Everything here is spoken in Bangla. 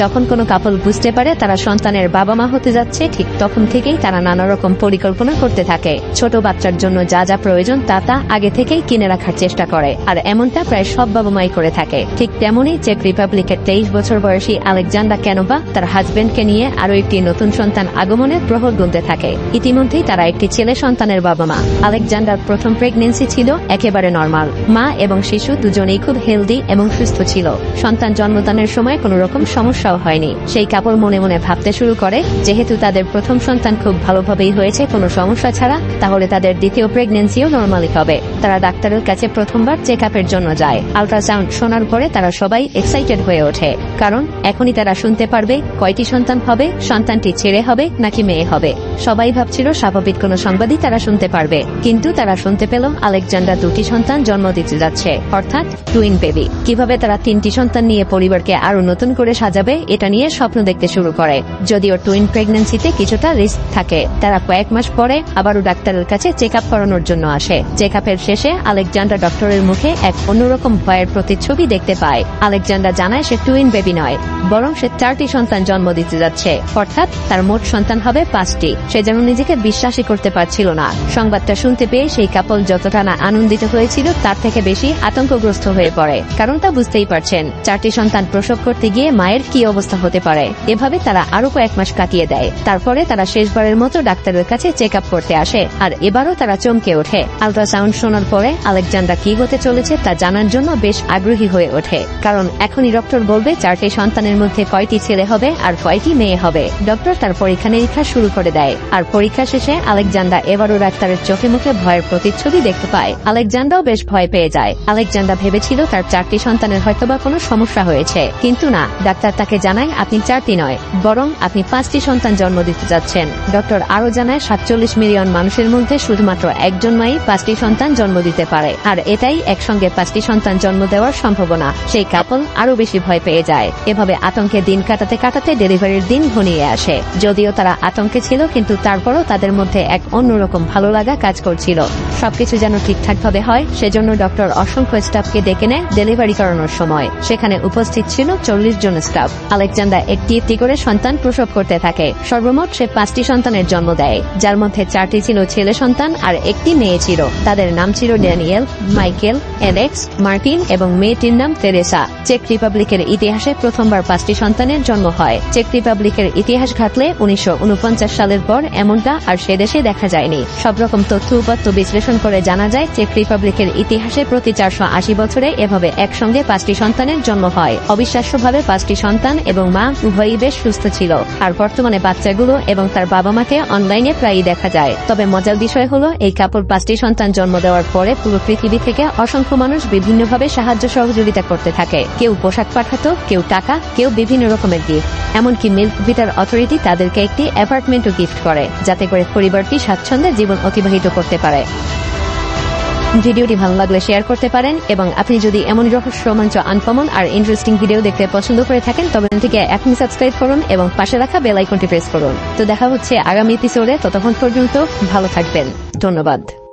যখন কোনো কাপল বুঝতে পারে তারা সন্তানের বাবা মা হতে যাচ্ছে, ঠিক তখন থেকেই তারা নানা রকম পরিকল্পনা করতে থাকে। ছোট বাচ্চার জন্য যা যা প্রয়োজন তা তা আগে থেকেই কিনে রাখার চেষ্টা করে, আর এমনটা প্রায় সব বাবা মাই করে থাকে। ঠিক তেমনই চেক রিপাবলিকের তেইশ বছর বয়সী আলেকজান্ডা ক্যানোভা তার হাজবেন্ডকে নিয়ে আরও একটি নতুন সন্তান আগমনের প্রহর গুনতে থাকে। ইতিমধ্যেই তারা একটি ছেলে সন্তানের বাবা মা আলেকজান্ডার প্রথম প্রেগনেন্সি ছিল একেবারে নর্মাল মা এবং শিশু দুজনেই খুব হেলদি এবং সুস্থ ছিল। সন্তান জন্মদানের সময় কোনো রকম সমস্যাও হয়নি। সেই কাপড় মনে মনে ভাবতে শুরু করে, যেহেতু তাদের প্রথম সন্তান খুব ভালোভাবেই হয়েছে, কোনো সমস্যা ছাড়া, তাহলে তাদের দ্বিতীয় প্রেগনেন্সিও নর্মালি হবে। তারা ডাক্তারের কাছে প্রথমবার চেক আপের জন্য যায়। আলট্রাসাউন্ড শোনার পরে তারা সবাই এক্সাইটেড হয়ে ওঠে। কারণ, এখনই তারা শুনতে পারবে কয়টি সন্তান হবে, সন্তানটি ছেড়ে হবে নাকি মেয়ে হবে। সবাই ভাবছিল স্বাভাবিক কোনো সংবাদই তারা শুনতে পারবে। কিন্তু তারা শুনতে পেল আলেকজান্ডার দুটি সন্তান জন্ম দিতে যাচ্ছে, অর্থাৎ টুইন বেবি। কীভাবে তারা তিনটি সন্তান নিয়ে পরিবারকে আরও নতুন করে সাজাবে, এটা নিয়ে স্বপ্ন দেখতে শুরু করে। যদিও টুইন প্রেগন্যান্সিতে কিছুটা রিস্ক থাকে, তারা কয়েক মাস পরে আবারও ডাক্তারের কাছে চেক আপ করানোর জন্য আসে। চেক আপের শেষে আলেকজান্ডার ডক্টরের মুখে এক অন্যরকম ভয়ের প্রতিচ্ছবি দেখতে পায়। আলেকজান্ডার জানায় সে টুইন বেবি নয়, বরং সে চারটি সন্তান জন্ম দিতে যাচ্ছে, অর্থাৎ তার মোট সন্তান হবে পাঁচটি। সে যেন নিজেকে বিশ্বাসই করতে পারছিল না। সংবাদটা শুনতে পেয়ে সেই কাপল যতটা না আনন্দিত হয়েছিল, তার থেকে বেশি আতঙ্কগ্রস্ত হয়ে পড়ে। কারণ তা বুঝতেই পারছেন, চারটি সন্তান প্রসব করতে গিয়ে মায়ের কি অবস্থা হতে পারে। এভাবে তারা আরও কয়েক মাস কাটিয়ে দেয়। তারপরে তারা শেষবারের মতো ডাক্তারের কাছে চেক আপ করতে আসে, আর এবারও তারা চমকে ওঠে। আলট্রাসাউন্ড শোনার পরে আলেকজান্ডার কি হতে চলেছে তা জানার জন্য বেশ আগ্রহী হয়ে ওঠে। কারণ এখনই ডক্টর বলবে চারটি সন্তানের মধ্যে কয়টি ছেলে হবে আর কয়টি মেয়ে হবে। ডক্টর তার পরীক্ষা নিরীক্ষা শুরু করে দেয়। আর পরীক্ষা শেষে আলেকজান্ডা এবারও ডাক্তারের চোখে মুখে ভয়ের প্রতিচ্ছবি দেখতে পায়। আলেকজান্ডাও বেশ ভয় পেয়ে যায়। আলেকজান্ডা ভেবেছিল তার চারটি সন্তানের হয়তোবা কোনো সমস্যা হয়েছে। কিন্তু না, ডাক্তার তাকে জানায় আপনি চারটি নয়, বরং আপনি পাঁচটি সন্তান জন্ম দিতে যাচ্ছেন। ডক্টর আরও জানায়, সাতচল্লিশ মিলিয়ন মানুষের মধ্যে শুধুমাত্র একজন মাই পাঁচটি সন্তান জন্ম দিতে পারে। আর এটাই একসঙ্গে পাঁচটি সন্তান জন্ম দেওয়ার সম্ভাবনা। সেই কাপল আরও বেশি ভয় পেয়ে যায়। এভাবে আতঙ্কে দিন কাটাতে কাটাতে ডেলিভারির দিন ঘনিয়ে আসে। যদিও তারা আতঙ্কে ছিল, কিন্তু তারপরও তাদের মধ্যে এক অন্যরকম ভালো লাগা কাজ করছিল। সবকিছু যেন ঠিকঠাক ভাবে হয়, সেজন্য ডক্টর অসংখ্য স্টাফকে ডেকে নেয় ডেলিভারি করানোর সময়। সেখানে উপস্থিত ছিল চল্লিশ জন স্টাফ। আলেকজান্ডার একটি একটি করে সন্তান প্রসব করতে থাকে। সর্বমোট সে পাঁচটি সন্তানের জন্ম দেয়, যার মধ্যে চারটি ছিল ছেলে সন্তান আর একটি মেয়ে ছিল। তাদের নাম ছিল ড্যানিয়েল, মাইকেল এলেক্স মার্টিন এবং মেয়েটির নাম তেরেসা চেক রিপাবলিকের ইতিহাসে প্রথমবার পাঁচটি সন্তানের জন্ম হয়। চেক রিপাবলিকের ইতিহাস ঘাটলে উনিশশো উনপঞ্চাশ সালের পর এমনটা আর সে দেশে দেখা যায়নি। সব রকম তথ্য উপাত্ত বিশ্লেষণ করে জানা যায়, চেক রিপাবলিকের ইতিহাসে প্রতি চারশো আশি বছরে এভাবে একসঙ্গে পাঁচটি সন্তানের জন্ম হয়। অবিশ্বাস্যভাবে পাঁচটি সন্তান এবং মা উভয়ই বেশ সুস্থ ছিল। আর বর্তমানে বাচ্চাগুলো এবং তার বাবা মাকে অনলাইনে প্রায়ই দেখা যায়। তবে মজার বিষয় হলো, এই কাপড় পাঁচটি সন্তান জন্ম দেওয়ার পরে পুরো পৃথিবী থেকে অসংখ্য মানুষ বিভিন্নভাবে সাহায্য সহযোগিতা করতে থাকে। কেউ পোশাক পাঠাতো, কেউ টাকা, কেউ বিভিন্ন রকমের গিফট এমনকি মিল্ক ভিটার অথরিটি তাদেরকে একটি অ্যাপার্টমেন্টও গিফট করে, যাতে করে পরিবারটি স্বাচ্ছন্দ্যে জীবন অতিবাহিত করতে পারে। ভিডিওটি ভালো লাগলে শেয়ার করতে পারেন এবং আপনি যদি এমন রহস্য, রোমাঞ্চ আনকমন আর ইন্টারেস্টিং ভিডিও দেখতে পছন্দ করে থাকেন, তবে থেকে এখন সাবস্ক্রাইব করুন এবং পাশে রাখা বেল আইকনটি প্রেস করুন। তো দেখা হচ্ছে আগামী এপিসোডে ততক্ষণ পর্যন্ত ভালো থাকবেন। ধন্যবাদ।